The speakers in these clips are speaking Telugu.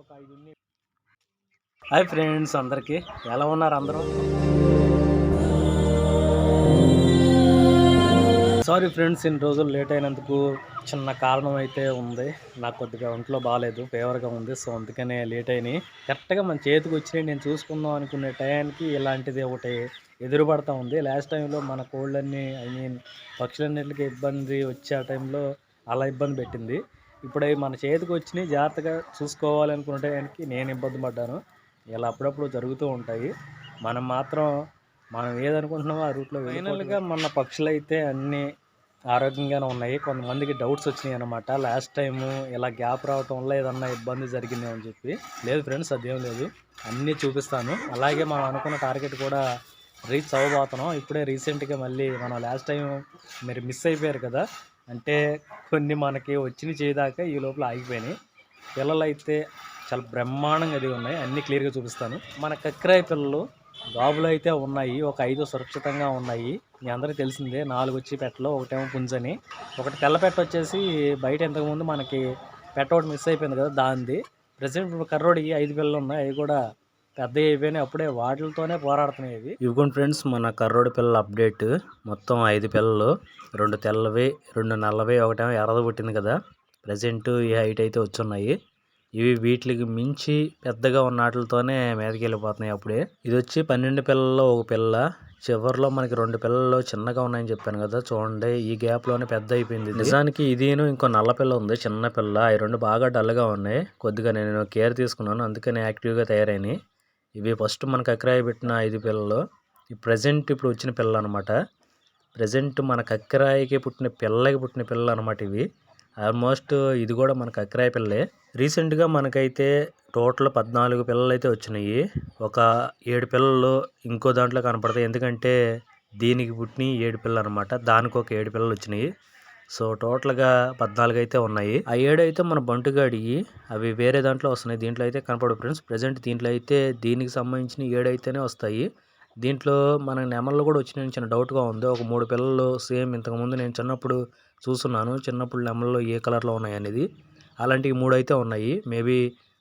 ఒక ఐదు ఉన్నాయి. హాయ్ ఫ్రెండ్స్ అందరికీ. ఎలా ఉన్నారు అందరూ? సారీ ఫ్రెండ్స్ ఇన్ని రోజులు లేట్ అయినందుకు చిన్న కారణం అయితే ఉంది. నాకు కొద్దిగా ఒంట్లో బాగాలేదు ఫేవర్గా ఉంది సో అందుకనే లేట్ అయినాయి. కరెక్ట్గా మన చేతికి వచ్చినాయి నేను చూసుకుందాం అనుకునే టయానికి ఇలాంటిది ఒకటి ఎదురుపడతా ఉంది. లాస్ట్ టైంలో మన కోళ్ళన్నీ ఐ మీన్ పక్షులన్నిటికీ ఇబ్బంది వచ్చే ఆ టైంలో అలా ఇబ్బంది పెట్టింది. ఇప్పుడు అవి మన చేతికి వచ్చినాయి జాగ్రత్తగా చూసుకోవాలి అనుకునే టయానికి నేను ఇబ్బంది పడ్డాను. ఇలా అప్పుడప్పుడు జరుగుతూ ఉంటాయి. మనం మాత్రం మనం ఏదనుకుంటున్నామో ఆ రూట్లో ఫైనల్గా మన పక్షులు అయితే అన్నీ ఆరోగ్యంగానే ఉన్నాయి. కొంతమందికి డౌట్స్ వచ్చినాయి అనమాట లాస్ట్ టైం ఇలా గ్యాప్ రావటం వల్ల ఏదన్నా ఇబ్బంది జరిగింది అని చెప్పి. లేదు ఫ్రెండ్స్ అదేం లేదు. అన్నీ చూపిస్తాను. అలాగే మనం అనుకున్న టార్గెట్ కూడా రీచ్ అవ్వబోతున్నాం. ఇప్పుడే రీసెంట్గా మళ్ళీ మనం లాస్ట్ టైం మీరు మిస్ అయిపోయారు కదా అంటే కొన్ని మనకి వచ్చిన చేయదాకా ఈ లోపల ఆగిపోయినాయి. పిల్లలు అయితే చాలా బ్రహ్మాండంగా అది ఉన్నాయి. అన్నీ క్లియర్గా చూపిస్తాను. మన కక్రాయి పిల్లలు గాబులు అయితే ఉన్నాయి. ఒక ఐదు సురక్షితంగా ఉన్నాయి. మీ అందరికీ తెలిసిందే నాలుగు వచ్చి పెట్టలో ఒకటేమో పుంజని. ఒకటి తెల్ల పెట్ట వచ్చేసి బయట ఇంతకుముందు మనకి పెట్ట ఒకటి మిస్ అయిపోయింది కదా దాంది ప్రజెంట్ కర్రోడి ఐదు పిల్లలు ఉన్నాయి. అవి కూడా పెద్ద అయిపోయినాయి అప్పుడే వాటితోనే పోరాడుతున్నాయి ఇవి ఇవ్వండి ఫ్రెండ్స్ మన కర్రోడి పిల్లల అప్డేట్. మొత్తం ఐదు పిల్లలు రెండు తెల్లవి రెండు నల్లవి ఒకటేమో ఎర్రది పుట్టింది కదా. ప్రజెంట్ ఈ హైట్ అయితే వచ్చున్నాయి. ఇవి వీటికి మించి పెద్దగా ఉన్న వాటితోనే మీదకి వెళ్ళిపోతున్నాయి అప్పుడే. ఇది వచ్చి పన్నెండు పిల్లల్లో ఒక పిల్ల. చివరిలో మనకి రెండు పిల్లలు చిన్నగా ఉన్నాయని చెప్పాను కదా. చూడండి ఈ గ్యాప్లోనే పెద్ద అయిపోయింది నిజానికి ఇదిను ఇంకో నల్ల పిల్ల ఉంది చిన్న పిల్ల. ఈ రెండు బాగా డల్గా ఉన్నాయి. కొద్దిగా నేను కేర్ తీసుకున్నాను అందుకని యాక్టివ్గా తయారైనాయి. ఇవి ఫస్ట్ మనకు అక్రాయి పెట్టిన ఐదు పిల్లలు. ఈ ప్రజెంట్ ఇప్పుడు వచ్చిన పిల్లలు అనమాట ప్రజెంట్ మనకు అక్రాయికి పుట్టిన పిల్లకి పుట్టిన పిల్లలు అనమాట ఇవి. ఆల్మోస్ట్ ఇది కూడా మనకు అక్రాయి పిల్లలే. రీసెంట్గా మనకైతే టోటల్ పద్నాలుగు పిల్లలు అయితే వచ్చినాయి. ఒక ఏడు పిల్లలు ఇంకో దాంట్లో కనపడతాయి. ఎందుకంటే దీనికి పుట్టిన ఏడు పిల్లలు అనమాట దానికి ఒక ఏడు పిల్లలు వచ్చినాయి. సో టోటల్గా పద్నాలుగు అయితే ఉన్నాయి. ఆ ఏడు అయితే మన బంటుగాడి అవి వేరే దాంట్లో వస్తున్నాయి. దీంట్లో అయితే కనపడవు ఫ్రెండ్స్. ప్రజెంట్ దీంట్లో అయితే దీనికి సంబంధించిన ఏడు అయితేనే వస్తాయి. దీంట్లో మన నెమళ్ళు కూడా వచ్చిన చిన్న డౌట్గా ఉంది. ఒక మూడు పిల్లలు సేమ్ ఇంతకుముందు నేను చిన్నప్పుడు చూస్తున్నాను. చిన్నప్పుడు నెమళ్ళు ఏ కలర్లో ఉన్నాయి అనేది అలాంటివి మూడు అయితే ఉన్నాయి. మేబీ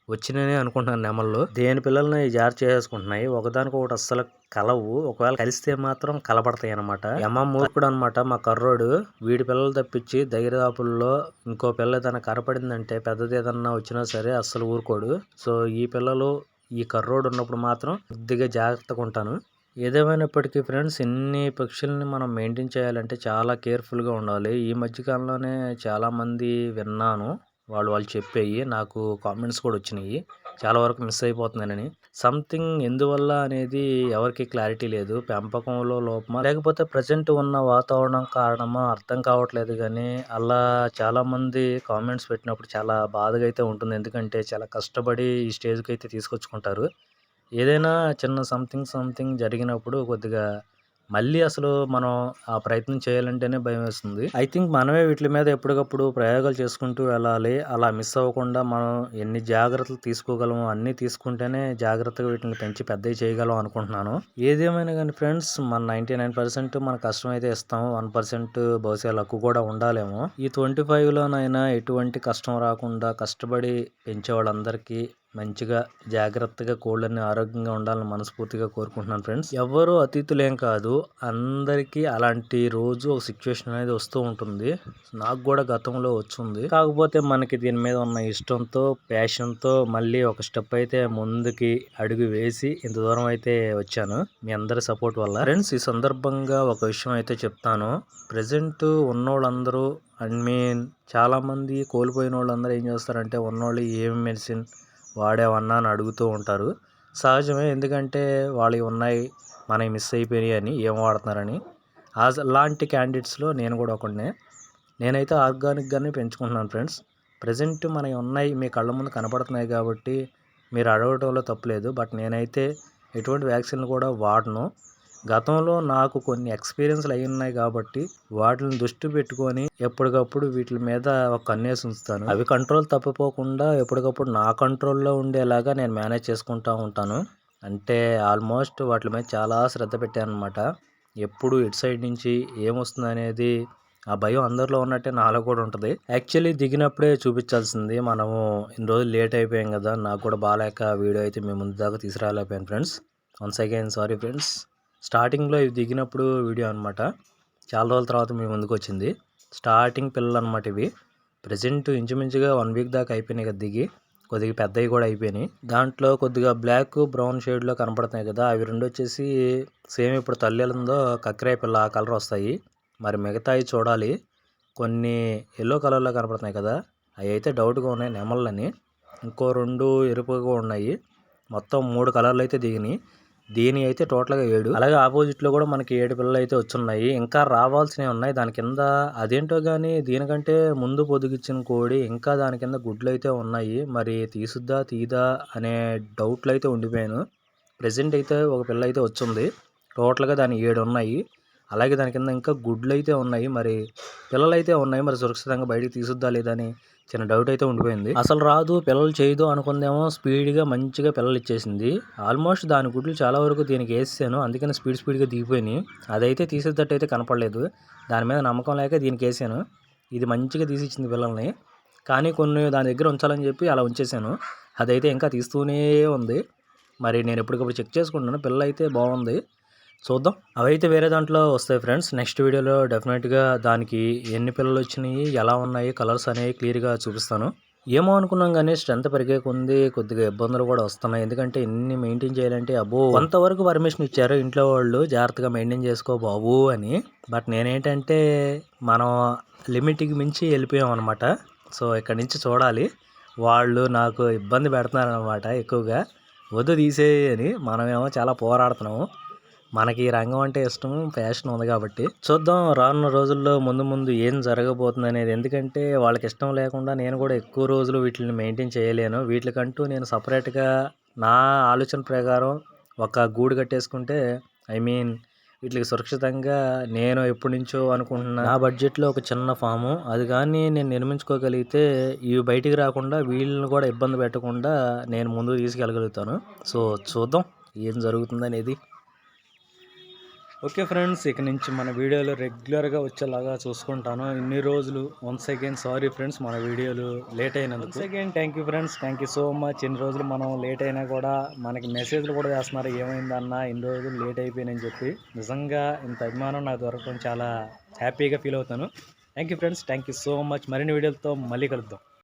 వచ్చినాయని అనుకుంటున్నాను నెమళ్ళు. దేని పిల్లల్ని జార్ చేసుకుంటున్నాయి ఒకదానికి ఒకటి అస్సలు కలవు. ఒకవేళ కలిస్తే మాత్రం కలపడతాయి అనమాట యమ మూర్ఖుడు అనమాట మా కర్రోడు. వీడి పిల్లలు తప్పించి దగ్గరదాపుల్లో ఇంకో పిల్ల ఏదైనా కనపడిందంటే పెద్దది ఏదన్నా వచ్చినా సరే అస్సలు ఊరుకోడు. సో ఈ పిల్లలు ఈ కర్రోడు ఉన్నప్పుడు మాత్రం కొద్దిగా జాగ్రత్తగా ఉంటాను. ఏదేమైనప్పటికీ ఫ్రెండ్స్ ఇన్ని పక్షుల్ని మనం మెయింటైన్ చేయాలంటే చాలా కేర్ఫుల్గా ఉండాలి. ఈ మధ్యకాలంలోనే చాలామంది విన్నాను. వాళ్ళు వాళ్ళు చెప్పేవి నాకు కామెంట్స్ కూడా వచ్చినాయి. చాలా వరకు మిస్ అయిపోతున్నానని. సంథింగ్ ఎందువల్ల అనేది ఎవరికి క్లారిటీ లేదు. పెంపకంలో లోపమా? లేకపోతే ప్రజెంట్ ఉన్న వాతావరణం కారణమా? అర్థం కావట్లేదు కానీ అలా చాలామంది కామెంట్స్ పెట్టినప్పుడు చాలా బాధగా అయితే ఉంటుంది. ఎందుకంటే చాలా కష్టపడి ఈ స్టేజ్కి అయితే తీసుకొచ్చుకుంటారు. ఏదైనా చిన్న సంథింగ్ సంథింగ్ జరిగినప్పుడు కొద్దిగా మళ్ళీ అసలు మనం ఆ ప్రయత్నం చేయాలంటేనే భయం వేస్తుంది ఐ థింక్ మనమే వీటి మీద ఎప్పటికప్పుడు ప్రయోగాలు చేసుకుంటూ వెళ్ళాలి. అలా మిస్ అవ్వకుండా మనం ఎన్ని జాగ్రత్తలు తీసుకోగలమో అన్నీ తీసుకుంటేనే జాగ్రత్తగా వీటిని పెంచి పెద్దవి చేయగలం అనుకుంటున్నాను. ఏదేమైనా కానీ ఫ్రెండ్స్ మన నైంటీ నైన్ పర్సెంట్ మన కష్టం అయితే ఇస్తాము. వన్ పర్సెంట్ బహుశా లక్కు కూడా ఉండాలేమో. ఈ ట్వంటీ ఫైవ్లోనైనా ఎటువంటి కష్టం రాకుండా కష్టపడి పెంచే వాళ్ళందరికీ మంచిగా జాగ్రత్తగా కోళ్ళని ఆరోగ్యంగా ఉండాలని మనస్ఫూర్తిగా కోరుకుంటున్నాను ఫ్రెండ్స్. ఎవరు అతిథులేం కాదు. అందరికీ అలాంటి రోజు ఒక సిచ్యువేషన్ అనేది వస్తూ ఉంటుంది. నాకు కూడా గతంలో వచ్చింది. కాకపోతే మనకి దీని మీద ఉన్న ఇష్టంతో ప్యాషన్తో మళ్ళీ ఒక స్టెప్ అయితే ముందుకి అడుగు వేసి ఇంత దూరం అయితే వచ్చాను. మీ అందరి సపోర్ట్ వల్ల. ఫ్రెండ్స్ ఈ సందర్భంగా ఒక విషయం అయితే చెప్తాను. ప్రజెంట్ ఉన్నోళ్ళందరూ ఐ మీన్ చాలామంది కోల్పోయిన వాళ్ళందరూ ఏం చేస్తారంటే ఉన్నోళ్ళు ఏం మెడిసిన్ వాడేవన్నా అని అడుగుతూ ఉంటారు. సహజమే ఎందుకంటే వాళ్ళవి ఉన్నాయి మనవి మిస్ అయిపోయినాయి అని ఏం వాడుతున్నారని. ఆజ్ అలాంటి క్యాండిడేట్స్లో నేను కూడా ఒకటినే నేనైతే ఆర్గానిక్గానే పెంచుకుంటున్నాను ఫ్రెండ్స్. ప్రజెంట్ మనవి ఉన్నాయి మీ కళ్ళ ముందు కనపడుతున్నాయి కాబట్టి మీరు అడగటంలో తప్పులేదు బట్ నేనైతే ఎటువంటి వ్యాక్సిన్లు కూడా వాడను. గతంలో నాకు కొన్ని ఎక్స్పీరియన్స్లు అయి ఉన్నాయి కాబట్టి వాటిని దృష్టి పెట్టుకొని ఎప్పటికప్పుడు వీటి మీద ఒక కన్నేసి ఉంచుతాను. అవి కంట్రోల్ తప్పిపోకుండా ఎప్పటికప్పుడు నా కంట్రోల్లో ఉండేలాగా నేను మేనేజ్ చేసుకుంటూ ఉంటాను. అంటే ఆల్మోస్ట్ వాటి మీద చాలా శ్రద్ధ పెట్టాను అనమాట ఎప్పుడు ఇటు సైడ్ నుంచి ఏమొస్తుంది అనేది ఆ భయం అందరిలో ఉన్నట్టే నాలో కూడా ఉంటుంది. యాక్చువల్లీ దిగినప్పుడే చూపించాల్సింది మనము ఇన్ని రోజులు లేట్ అయిపోయాం కదా నాకు కూడా బాగాలేక వీడియో అయితే మేము ముందు దాకా తీసుకురాలేకపోయాను friends. Once again sorry friends. స్టార్టింగ్లో ఇవి దిగినప్పుడు వీడియో అనమాట చాలా రోజుల తర్వాత మీ ముందుకు వచ్చింది. స్టార్టింగ్ పిల్లలు అనమాట ఇవి. ప్రజెంట్ ఇంచుమించుగా వన్ వీక్ దాకా అయిపోయినాయి కదా దిగి. కొద్దిగా పెద్దవి కూడా అయిపోయినాయి. దాంట్లో కొద్దిగా బ్లాక్ బ్రౌన్ షేడ్లో కనపడుతున్నాయి కదా. అవి రెండు వచ్చేసి సేమ్ ఇప్పుడు తల్లిలందో కక్కిరాయ పిల్ల ఆ కలర్ వస్తాయి. మరి మిగతాయి చూడాలి. కొన్ని ఎల్లో కలర్లో కనపడుతున్నాయి కదా. అవి అయితే డౌట్గా ఉన్నాయి నెమళ్ళని. ఇంకో రెండు ఎరుపుగా ఉన్నాయి. మొత్తం మూడు కలర్లు అయితే దిగినాయి. దీని అయితే టోటల్గా ఏడు. అలాగే ఆపోజిట్లో కూడా మనకి ఏడు పిల్లలు అయితే వచ్చున్నాయి. ఇంకా రావాల్సినవి ఉన్నాయి. దాని కింద అదేంటో కానీ దీనికంటే ముందు పొదిగిచ్చిన కోడి ఇంకా దాని కింద గుడ్లు అయితే ఉన్నాయి. మరి తీసుద్దా తీదా అనే డౌట్లు అయితే ఉండిపోయాను. ప్రజెంట్ అయితే ఒక పిల్ల అయితే వచ్చింది. టోటల్గా దాని ఏడు ఉన్నాయి. అలాగే దాని కింద ఇంకా గుడ్లు అయితే ఉన్నాయి. మరి పిల్లలు అయితే ఉన్నాయి. మరి సురక్షితంగా బయటికి తీసుద్దా లేదా అని చిన్న డౌట్ అయితే ఉండిపోయింది. అసలు రాదు పిల్లలు చేయదు అనుకుందేమో స్పీడ్గా మంచిగా పిల్లలు ఇచ్చేసింది. ఆల్మోస్ట్ దాని గుడ్లు చాలా వరకు దీనికి వేసాను అందుకని స్పీడ్ స్పీడ్గా దిగిపోయినాయి. అదైతే తీసేటట్టు అయితే కనపడలేదు. దాని మీద నమ్మకం లేక దీనికి వేసాను. ఇది మంచిగా తీసి ఇచ్చింది పిల్లల్ని. కానీ కొన్ని దాని దగ్గర ఉంచాలని చెప్పి అలా ఉంచేసాను. అదైతే ఇంకా తీస్తూనే ఉంది. మరి నేను ఎప్పటికప్పుడు చెక్ చేసుకుంటున్నాను. పిల్ల అయితే బాగుంది. చూద్దాం. అవైతే వేరే దాంట్లో వస్తాయి ఫ్రెండ్స్. నెక్స్ట్ వీడియోలో డెఫినెట్గా దానికి ఎన్ని పిల్లలు వచ్చినాయి ఎలా ఉన్నాయి కలర్స్ అనేవి క్లియర్గా చూపిస్తాను. ఏమో అనుకున్నాం కానీ స్ట్రెంత్ పెరిగే కొంది కొద్దిగా ఇబ్బందులు కూడా వస్తున్నాయి. ఎందుకంటే ఎన్ని మెయింటైన్ చేయాలంటే అబ్బో కొంతవరకు పర్మిషన్ ఇచ్చారు ఇంట్లో వాళ్ళు జాగ్రత్తగా మెయింటైన్ చేసుకో బాబు అని. బట్ నేనేంటంటే మనం లిమిట్కి మించి వెళ్ళిపోయాం అనమాట సో ఇక్కడ నుంచి చూడాలి. వాళ్ళు నాకు ఇబ్బంది పెడుతున్నారు అనమాట ఎక్కువగా. వద్దు తీసేయని మనమేమో చాలా పోరాడుతున్నాము. మనకి ఈ రంగం అంటే ఇష్టం ఫ్యాషన్ ఉంది కాబట్టి. చూద్దాం రానున్న రోజుల్లో ముందు ముందు ఏం జరగబోతుంది అనేది. ఎందుకంటే వాళ్ళకి ఇష్టం లేకుండా నేను కూడా ఎక్కువ రోజులు వీటిని మెయింటైన్ చేయలేను. వీటికంటూ నేను సపరేట్గా నా ఆలోచన ప్రకారం ఒక గూడు కట్టేసుకుంటే ఐ మీన్ వీటికి సురక్షితంగా నేను ఎప్పటి నుంచో అనుకుంటున్నా. నా బడ్జెట్లో ఒక చిన్న ఫాము. అది కానీ నేను నిర్మించుకోగలిగితే ఇవి బయటికి రాకుండా వీళ్ళని కూడా ఇబ్బంది పెట్టకుండా నేను ముందుకు తీసుకెళ్ళగలుగుతాను. సో చూద్దాం ఏం జరుగుతుంది అనేది ఓకే ఫ్రెండ్స్ ఇక నుంచి మన వీడియోలు రెగ్యులర్గా వచ్చేలాగా చూసుకుంటాను. ఇన్ని రోజులు వన్స్ అగైన్ సారీ ఫ్రెండ్స్ మన వీడియోలు లేట్ అయినందుకు. Once again thank you friends thank you so much ఇన్ని రోజులు మనం లేట్ అయినా కూడా మనకి మెసేజ్లు కూడా చేస్తున్నారు ఏమైందన్నా ఇన్ని రోజులు లేట్ అయిపోయినని చెప్పి. నిజంగా ఇంత అభిమానం నాకు దొరకడం చాలా హ్యాపీగా ఫీల్ అవుతాను. Thank you friends thank you so much మరిన్ని వీడియోలతో మళ్ళీ కలుద్దాం.